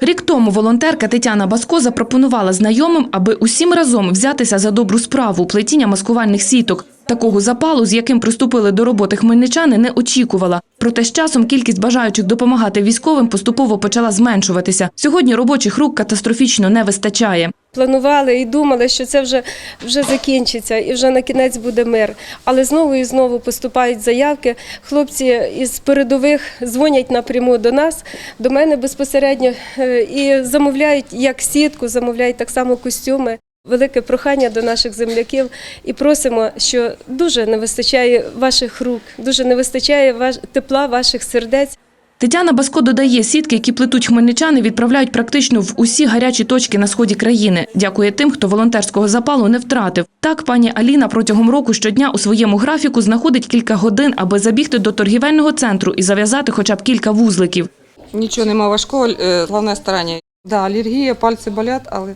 Рік тому волонтерка Тетяна Баско запропонувала знайомим, аби усім разом взятися за добру справу плетіння маскувальних сіток. Такого запалу, з яким приступили до роботи хмельничани, не очікувала. Проте з часом кількість бажаючих допомагати військовим поступово почала зменшуватися. Сьогодні робочих рук катастрофічно не вистачає. Планували і думали, що це вже, вже закінчиться і вже на кінець буде мир. Але знову і знову поступають заявки. Хлопці із передових дзвонять напряму до нас, до мене безпосередньо е, і замовляють як сітку, замовляють так само костюми. Велике прохання до наших земляків і просимо, що дуже не вистачає ваших рук, дуже не вистачає тепла ваших сердець. Тетяна Баско додає, сітки, які плетуть хмельничани, відправляють практично в усі гарячі точки на сході країни. Дякує тим, хто волонтерського запалу не втратив. Так, пані Аліна протягом року щодня у своєму графіку знаходить кілька годин, аби забігти до торгівельного центру і зав'язати хоча б кілька вузликів. Нічого нема важкого, е, головне старання. Да, алергія, пальці болять, але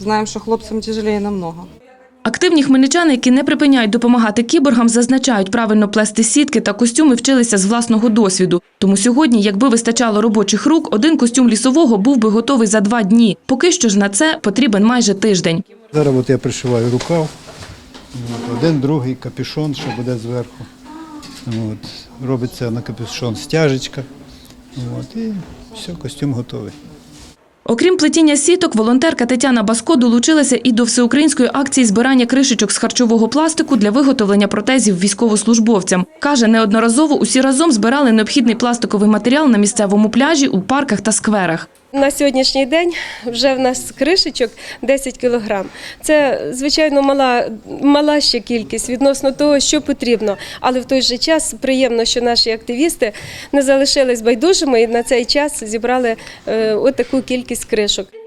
знаємо, що хлопцям тяжелее намного. Активні хмельничани, які не припиняють допомагати кіборгам, зазначають, правильно плести сітки та костюми вчилися з власного досвіду. Тому сьогодні, якби вистачало робочих рук, один костюм лісового був би готовий за два дні. Поки що ж на це потрібен майже тиждень. Зараз от я пришиваю рукав, один, другий, капюшон, що буде зверху. От, робиться на капюшон стяжечка. От, і все, костюм готовий. Окрім плетіння сіток, волонтерка Тетяна Баско долучилася і до всеукраїнської акції збирання кришечок з харчового пластику для виготовлення протезів військовослужбовцям. Каже, неодноразово усі разом збирали необхідний пластиковий матеріал на місцевому пляжі, у парках та скверах. На сьогоднішній день вже в нас кришечок 10 кілограм. Це, звичайно, мала, мала ще кількість відносно того, що потрібно. Але в той же час приємно, що наші активісти не залишились байдужими і на цей час зібрали е, отаку кількість кришок.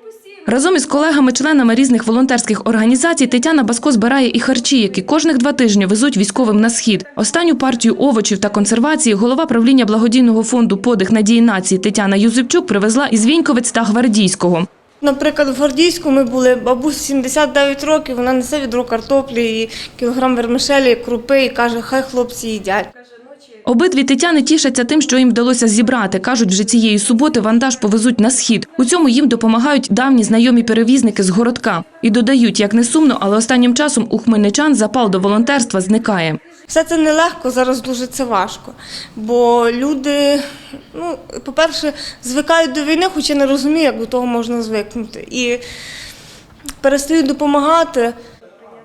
Разом із колегами-членами різних волонтерських організацій Тетяна Баско збирає і харчі, які кожних два тижні везуть військовим на схід. Останню партію овочів та консервації голова правління благодійного фонду Подих надії нації Тетяна Юзипчук привезла із Віньковець та Гвардійського. Наприклад, в Гвардійську ми були бабусь 79 років, вона несе відро картоплі і кілограм вермишелі, крупи і каже, хай хлопці їдять. Обидві Тетяни тішаться тим, що їм вдалося зібрати. Кажуть, вже цієї суботи вантаж повезуть на схід. У цьому їм допомагають давні знайомі перевізники з городка. І додають, як не сумно, але останнім часом у хмельничан запал до волонтерства зникає. Все це нелегко, зараз дуже це важко. Бо люди, ну, по-перше, звикають до війни, хоча не розуміють, як до того можна звикнути. І перестають допомагати.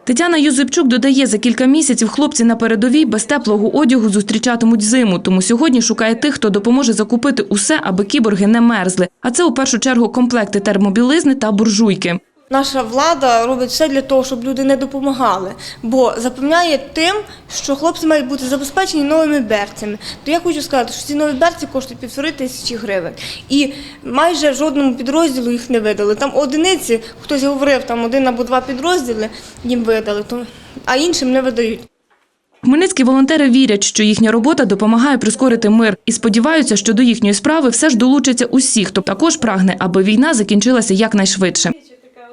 Тетяна Юзипчук додає, за кілька місяців хлопці на передовій без теплого одягу зустрічатимуть зиму, тому сьогодні шукає тих, хто допоможе закупити усе, аби кіборги не мерзли. А це у першу чергу комплекти термобілизни та буржуйки. Наша влада робить все для того, щоб люди не допомагали, бо запевняє тим, що хлопці мають бути забезпечені новими берцями. То я хочу сказати, що ці нові берці коштують півтори тисячі гривень. І майже жодному підрозділу їх не видали. Там одиниці, хтось говорив, там один або два підрозділи їм видали, то, а іншим не видають. Хмельницькі волонтери вірять, що їхня робота допомагає прискорити мир і сподіваються, що до їхньої справи все ж долучаться усі, хто також прагне, аби війна закінчилася якнайшвидше.